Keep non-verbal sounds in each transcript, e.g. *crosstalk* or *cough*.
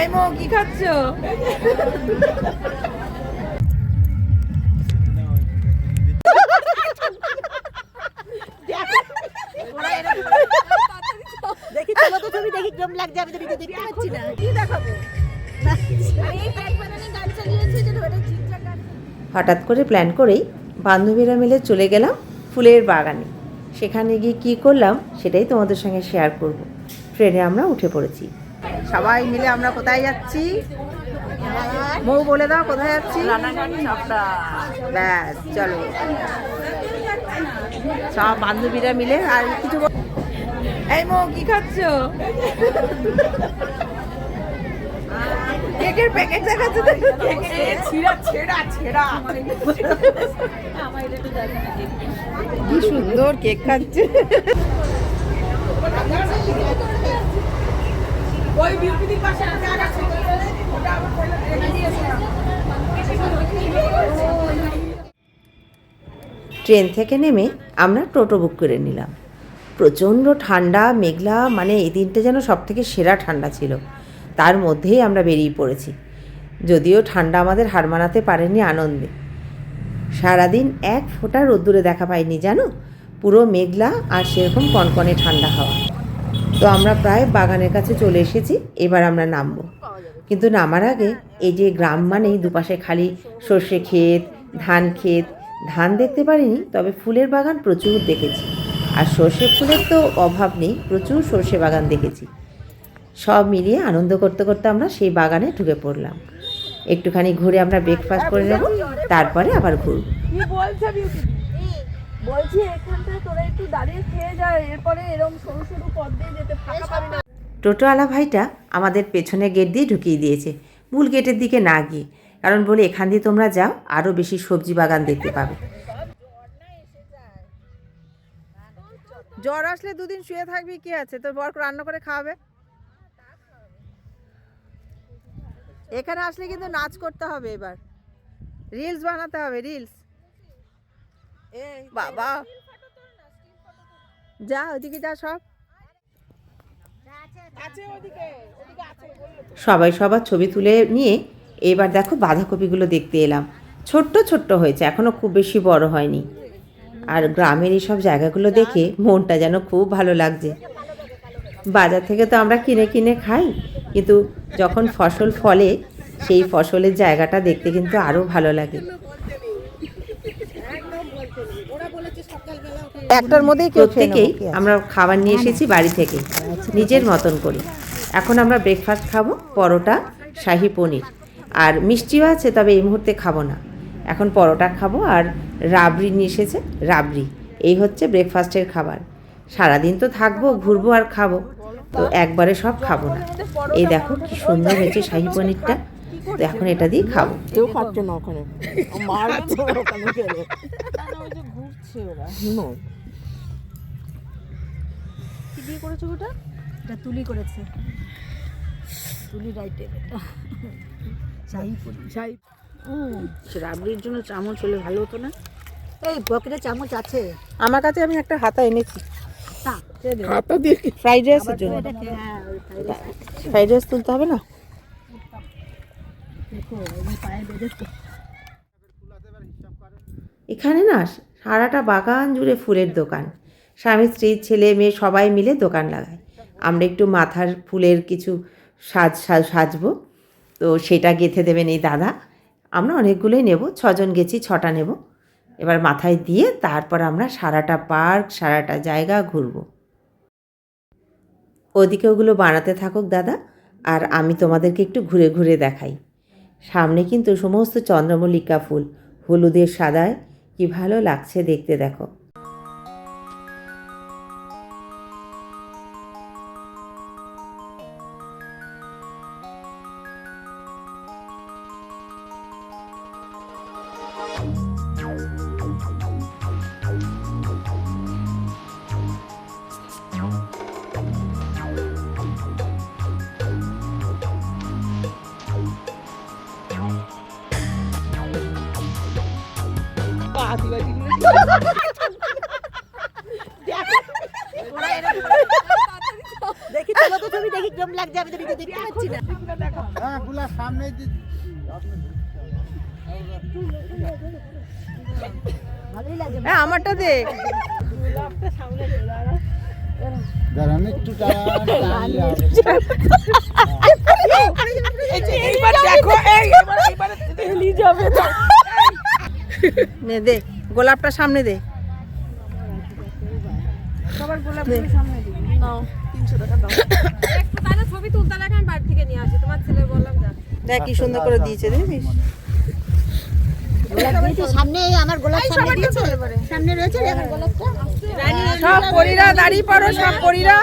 এই মো কি খাচ্ছ? দেখি চলো তো ছবি দেখি কেমন লাগছে আমি তো নিজে দেখতে পাচ্ছি না। কি দেখাবো? হঠাৎ করে প্ল্যান করেই বান্ধবীরা মিলে চলে গেলাম ফুলের বাগানে। সেখানে গিয়ে কি করলাম সেটাই তোমাদের সঙ্গে শেয়ার করব। ট্রেনে আমরা উঠে পড়েছি। সবাই মিলে আমরা কোথায় যাচ্ছি? মৌ বলে দাও, কোথায় যাচ্ছি? ব্যাস, চলো। সব বান্ধবীরা মিলে আর কিছু এই মৌ, কি খাচ্ছ? কেকের প্যাকেট দেখাচ্ছ ছেঁড়া ছেঁড়া। কি সুন্দর কেক খাচ্ছে। ট্রেন থেকে নেমে আমরা টোটো বুক করে নিলাম। প্রচণ্ড ঠান্ডা, মেঘলা মানে এই দিনটা যেন সব থেকে সেরা ঠান্ডা ছিল। তার মধ্যেই আমরা বেরিয়ে পড়েছি। যদিও ঠান্ডা আমাদের হার মানাতে পারেনি আনন্দে। সারাদিন এক ফোঁটা রোদ্দুরে দেখা পাইনি, জানো? পুরো মেঘলা আর সেরকম কনকনে ঠান্ডা হাওয়া। তো আমরা প্রায় বাগানের কাছে চলে এসেছি, এবার আমরা নামবো। কিন্তু নামার আগে এই যে গ্রাম মানেই দুপাশে খালি সর্ষে ক্ষেত, ধান ক্ষেত, ধান দেখতে পারিনি, তবে ফুলের বাগান প্রচুর দেখেছি। আর সর্ষে ফুলের তো অভাব নেই, প্রচুর সর্ষে বাগান দেখেছি। সব মিলিয়ে আনন্দ করতে করতে আমরা সেই বাগানে ঢুকে পড়লাম। একটুখানি ঘুরে আমরা ব্রেকফাস্ট করে নেব, তারপরে আবার ঘুরব। বলছে এখানটায় তোরা একটু দাঁড়িয়ে খেয়ে যা এরপরে এরকম সরু সরু পথ দিয়ে যেতে ফাঁকা পাবি না। টোটোওয়ালা ভাইটা আমাদের পেছনে গেট দিয়ে ঢুকিয়ে দিয়েছে মূল গেটের দিকে না গিয়ে কারণ বলে এখান দিয়ে তোমরা যাও আরও বেশি সবজি বাগান দেখতে পাবে। জ্বর আসলে দুদিন শুয়ে থাকবি কি আছে? তোর বর রান্না করে খাওয়াবে? এখানে আসলে কিন্তু নাচ করতে হবে এবার। রিলস বানাতে হবে রিলস। বাবা। যা ওদিকে যা সব। সবাই সবার ছবি তুলে নিয়ে এবার দেখো বাঁধাকপিগুলো দেখতে এলাম। ছোট্ট ছোট্ট হয়েছে এখনও খুব বেশি বড় হয়নি। আর গ্রামের এই সব জায়গাগুলো দেখে মনটা যেন খুব ভালো লাগছে। বাজার থেকে তো আমরা কিনে কিনে খাই কিন্তু যখন ফসল ফলে সেই ফসলের জায়গাটা দেখতে কিন্তু আরও ভালো লাগে। একটার মধ্যেই প্রত্যেকেই আমরা খাবার নিয়ে এসেছি বাড়ি থেকে। নিজের মতন করে। এখন আমরা ব্রেকফাস্ট খাব পরোটা শাহি পনির। আর মিষ্টিও আছে তবে এই মুহূর্তে খাব না। এখন পরোটা খাব আর রাবড়ি নিয়ে এসেছে রাবড়ি। এই হচ্ছে ব্রেকফাস্টের খাবার। সারাদিন তো থাকব ঘুরবো আর খাব। তো একবারে সব খাব না। এই দেখো কি সুন্দর হয়েছে শাহি পনিরটা। তো এখন এটা দিয়ে খাব। কেউ খাচ্ছে না ওখানে। গেলে। হুম। কি দিয়ে করেছ ওটা এটা তুলি করেছে। তুলি রাইটের চাই চাই রাবড়ির জন্য চামচ হলে ভালো হতো না? এই পকেটে চামচ আছে। আমার কাছে আমি একটা হাতা এনেছি। হাতা দিয়ে ফ্রাইড রাইসের জন্য। হ্যাঁ ফ্রাইড রাইস তুলতে হবে না? দেখো ওই পায়ে এখানে না সারাটা বাগান জুড়ে ফুলের দোকান। স্বামী, স্ত্রী, ছেলে, মেয়ে সবাই মিলে দোকান লাগায় আমরা একটু মাথার ফুলের কিছু সাজ সাজ, সাজবো। তো সেটা গেঁথে দেবেন এই দাদা। আমরা অনেকগুলোই নেব, ছজন গেছি, ছটা নেব। এবার মাথায় দিয়ে তারপর আমরা সারাটা পার্ক, সারাটা জায়গা ঘুরবো। ওদিকে ওগুলো বানাতে থাকুক দাদা, আর আমি তোমাদেরকে একটু ঘুরে ঘুরে দেখাই। সামনে কিন্তু সমস্ত চন্দ্রমল্লিকা ফুল, হলুদের সাদায়। কি ভালো লাগছে দেখতে দেখো। লাগছে আমি তো দেখতে পাচ্ছি না। হ্যাঁ গুলা সামনে হ্যাঁ আমারটা দেখ দাঁড়ান একটু এইবার দেখো এই এবার এলি যাবে তো নে দে গোলাপটা সামনে দে। সবার গোলাপ সামনে দিবি। ছবি তুলতে লাগে আমি বাড়ি থেকে নিয়ে আসি। তোমার ছেলে বললাম দেখ কি সুন্দর করে দিয়েছে সামনে আমার গোলাপ সামনে দিয়েছে। সামনে রয়েছে আমার গোলাপটা। সব পরীরা দাঁড়িয়ে পড়ো সব পরীরা।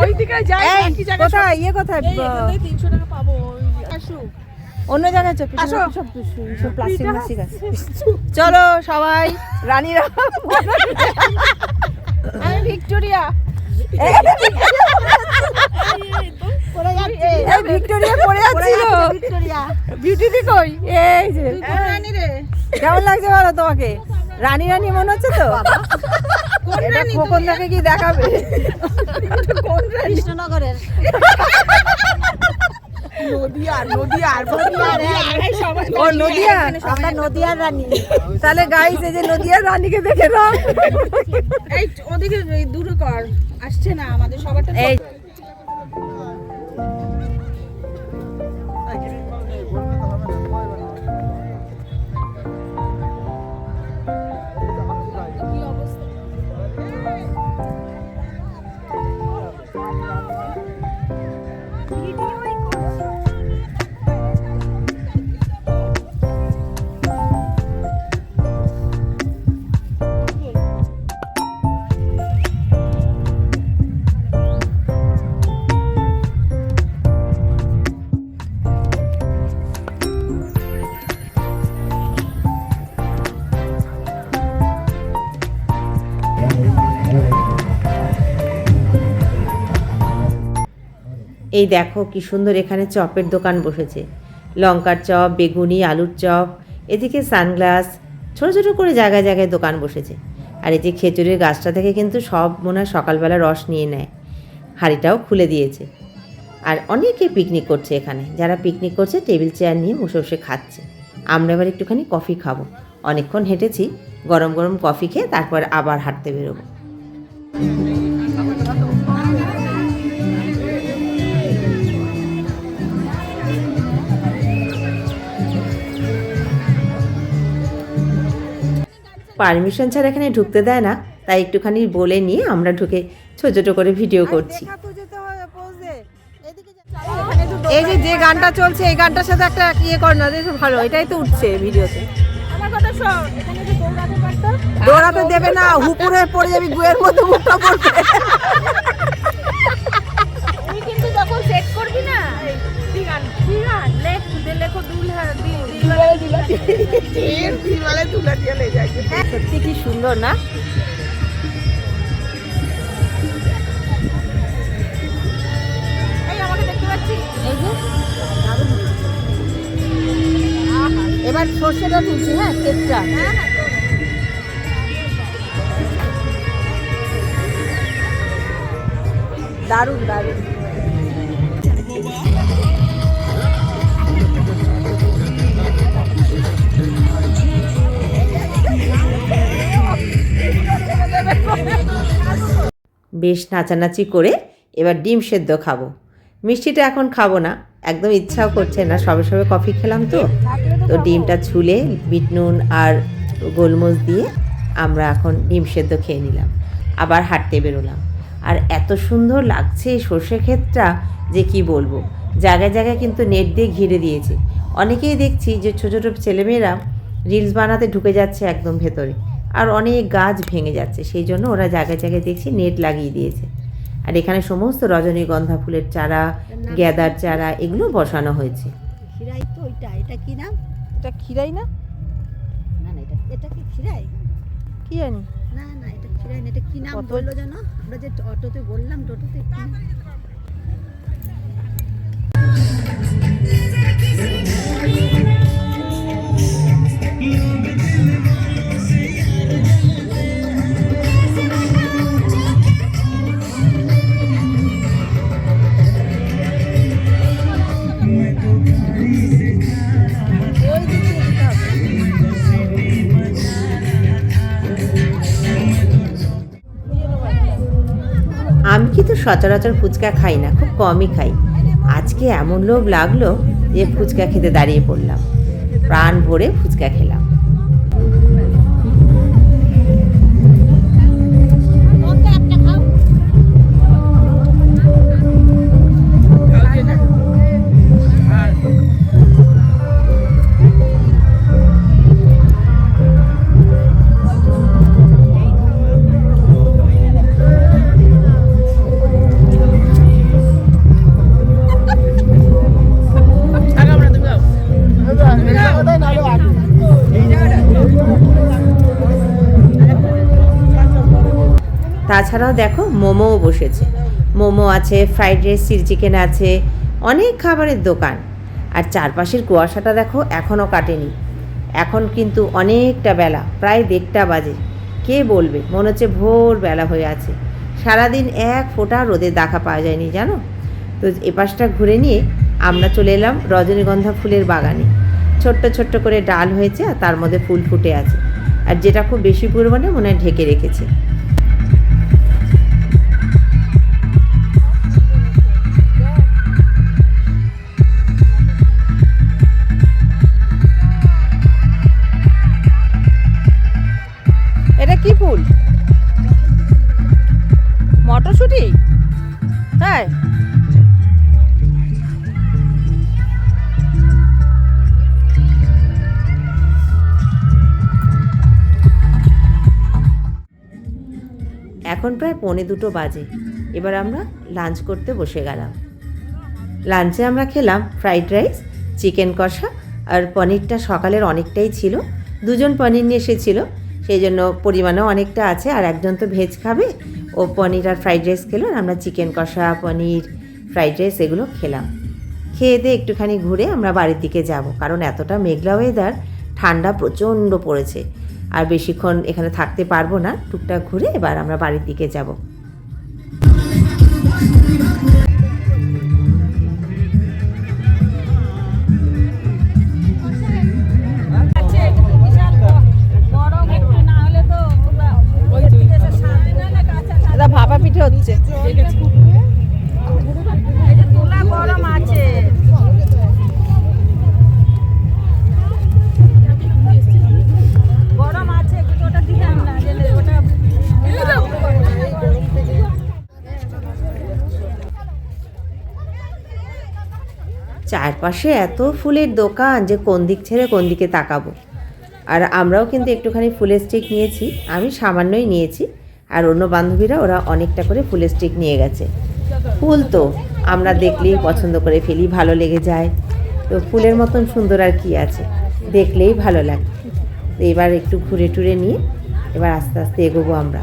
ওইদিকে যাই কোথায়? ইয়ে কোথায়? অন্য জায়গায় চল সব সব প্লাস্টিক আছে। চলো সবাই রানীরা। *laughs* ভিক্টোরিয়া। এই ভিক্টোরিয়া পড়ে যাচ্ছিল ভিক্টোরিয়া। কই? এই যে। কেমন লাগছে বলো তোমাকে? রানী রানী মনে হচ্ছে তো? এটা খোকন দাকে কি দেখাবে? কৃষ্ণনগরের *laughs* ও নদিয়া আমরা নদিয়ার রানী তাহলে গাইস এই যে নদিয়ার রানীকে দেখে নাও। এই ওদিকে দূরে কর আসছে না আমাদের সবারটা এই দেখো কি সুন্দর এখানে চপের দোকান বসেছে। লঙ্কার চপ, বেগুনি, আলুর চপ, এদিকে সানগ্লাস, ছোট ছোট করে জায়গায় জায়গায় দোকান বসেছে। আর এই যে খেজুরের গাছটা থেকে কিন্তু সব মনে হয় সকালবেলা রস নিয়ে নেয়। হাঁড়িটাও খুলে দিয়েছে। আর অনেকে পিকনিক করছে এখানে। যারা পিকনিক করছে টেবিল চেয়ার নিয়ে বসে বসে খাচ্ছে। আমরা এবার একটুখানি কফি খাব। অনেকক্ষণ হেঁটেছি, গরম গরম কফি খেয়ে তারপর আবার হাঁটতে বেরোবো। পারমিশন ছাড়া এখানে ঢুকতে দেয় না তাই একটুখানি বলে নিয়ে আমরা ঢুকে ছোট ছোট করে ভিডিও করছি। এই যে যে গানটা চলছে এই গানটার সাথে একটা ইয়ে কর না দেখো ভালো এটাই তো উঠছে ভিডিওতে। আমার কথা শোন এখানে যে দৌড়াতে দেবে না হুপুরে পড়ে যাবি গুয়ের মধ্যে মুখটা পড়বে। তুই কিন্তু যখন সেট করবি না গান গান লেখ লেখো দুল হ্যাঁ সত্যি কি সুন্দর না? এবার সর্ষেটা তুলছি হ্যাঁ কেকটা। দারুণ দারুণ। বেশ নাচানাচি করে এবার ডিম সেদ্ধ খাব। মিষ্টিটা এখন খাব না, একদম ইচ্ছাও করছে না, সবে সবে কফি খেলাম তো। তো ডিমটা ছুলে বিট নুন আর গোলমরিচ দিয়ে আমরা এখন ডিম সেদ্ধ খেয়ে নিলাম, আবার হাঁটতে বেরোলাম। আর এত সুন্দর লাগছে সর্ষে ক্ষেতটা যে কি বলব, জায়গায় জায়গায় কিন্তু নেট দিয়ে ঘিরে দিয়েছে। অনেকেই দেখছি যে ছোটো ছোটো ছেলেমেয়েরা রিলস বানাতে ঢুকে যাচ্ছে একদম ভেতরে। আর অনেক গাছ ভেঙে যাচ্ছে। সেই জন্য ওরা জায়গায় জায়গায় দেখছি নেট লাগিয়ে দিয়েছে। আর এখানে সমস্ত রজনীগন্ধা ফুলের চারা গ্যাদার চারা এগুলো বসানো হয়েছে। খিরাই তো ওইটা এটা কি নাম? এটা খিরাই না? না না এটা এটা কি খিরাই কি জানি? না না এটা খিরাই না এটা কি নাম বলল জানো আমরা যে অটোতে বললাম টোটোতে আমি কিন্তু সচরাচর ফুচকা খাই না, খুব কমই খাই। আজকে এমন লোভ লাগল যে ফুচকা খেতে দাঁড়িয়ে পড়লাম। প্রাণ ভরে ফুচকা খেলাম। তাছাড়াও দেখো মোমোও বসেছে। মোমো আছে, ফ্রাইড রাইস, চিলি চিকেন আছে, অনেক খাবারের দোকান। আর চারপাশের কুয়াশাটা দেখো এখনও কাটেনি। এখন কিন্তু অনেকটা বেলা, প্রায় দেড়টা বাজে। কে বলবে? মনে হচ্ছে ভোর বেলা হয়ে আছে। সারাদিন এক ফোঁটা রোদের দেখা পাওয়া যায়নি, জানো? তো এপাশটা ঘুরে নিয়ে আমরা চলে এলাম রজনীগন্ধা ফুলের বাগানে। ছোট্ট ছোট্ট করে ডাল হয়েছে আর তার মধ্যে ফুল ফুটে আছে। আর যেটা খুব বেশি পরিমাণে মনে হয় ঢেকে রেখেছে। এটা কি ফুল? মটরশুঁটি? হ্যাঁ এখন প্রায় পৌনে দুটো বাজে। এবার আমরা লাঞ্চ করতে বসে গেলাম। লাঞ্চে আমরা খেলাম ফ্রাইড রাইস চিকেন কষা আর পনিরটা সকালের অনেকটাই ছিল। দুজন পনির নিয়ে এসেছিল। সেই জন্য পরিমাণও অনেকটা আছে। আর একজন তো ভেজ খাবে। ও পনির আর ফ্রাইড রাইস খেলো আর আমরা চিকেন কষা, পনির, ফ্রাইড রাইস এগুলো খেলাম। খেয়ে দিয়ে একটুখানি ঘুরে আমরা বাড়ির দিকে যাব। কারণ এতটা মেঘলা ওয়েদার ঠান্ডা প্রচণ্ড পড়েছে। আর বেশিক্ষণ এখানে থাকতে পারব না। টুকটাক ঘুরে এবার আমরা বাড়ির দিকে যাব। চারপাশে এত ফুলের দোকান যে কোন দিক ছেড়ে কোন দিকে তাকাবো। আর আমরাও কিন্তু একটুখানি ফুলের স্টিক নিয়েছি, আমি সামান্যই নিয়েছি, আর অন্য বান্ধবীরা ওরা অনেকটা করে ফুলের স্টিক নিয়ে গেছে। ফুল তো আমরা দেখলেই পছন্দ করে ফেলি, ভালো লেগে যায়। তো ফুলের মতন সুন্দর আর কি আছে, দেখলেই ভালো লাগে। এবার একটু ঘুরে টুরে নিয়ে এবার আস্তে আস্তে এগোবো আমরা।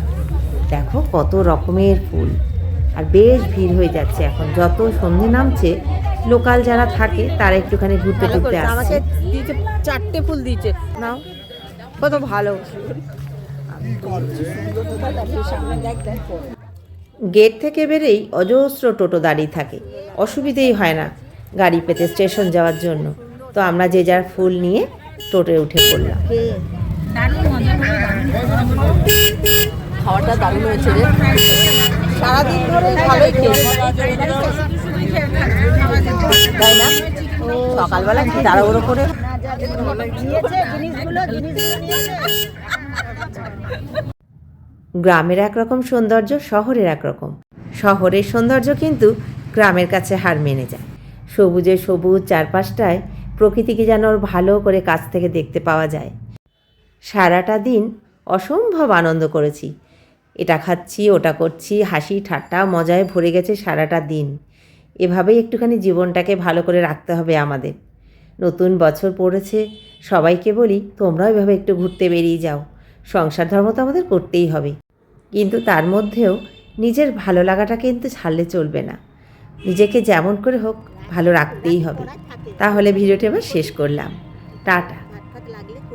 দেখো কত রকমের ফুল, আর বেশ ভিড় হয়ে যাচ্ছে এখন, যত সন্ধে নামছে লোকাল যারা থাকে তারা একটুখানি ঘুরতে ঘুরতে আসছে। দিয়েছে চারটে ফুল দিয়েছে। নাও। কত ভালো। গেট থেকে বেরেই অজস্র টোটো দাঁড়িয়ে থাকে। অসুবিধেই হয় না গাড়ি পেতে স্টেশন যাওয়ার জন্য। তো আমরা যে যার ফুল নিয়ে টোটে উঠে পড়লাম। খাওয়াটা দারুণ হয়েছে রে। সারাদিন ধরে ভালোই খেয়েছি। সকালবেলা কি তাড়াহুড়ো করে? গ্রামের একরকম সৌন্দর্য, শহরের একরকম। শহরের সৌন্দর্য কিন্তু গ্রামের কাছে হার মেনে যায়। সবুজে সবুজ চারপাশটায় প্রকৃতিকে যেন ওর ভালো করে কাছ থেকে দেখতে পাওয়া যায়। সারাটা দিন অসম্ভব আনন্দ করেছি। এটা খাচ্ছি, ওটা করছি, হাসি, ঠাট্টা, মজায় ভরে গেছে সারাটা দিন। এভাবেই একটুখানি জীবনটাকে ভালো করে রাখতে হবে আমাদের। নতুন বছর পড়েছে, সবাইকে বলি তোমরাও এভাবে একটু ঘুরতে বেরিয়ে যাও। সংসার ধর্ম তো আমাদের করতেই হবে। কিন্তু তার মধ্যেও নিজের ভালো লাগাটা কিন্তু ছাড়লে চলবে না। নিজেকে যেমন করে হোক ভালো রাখতেই হবে। তাহলে ভিডিওটি আবার শেষ করলাম। টাটা।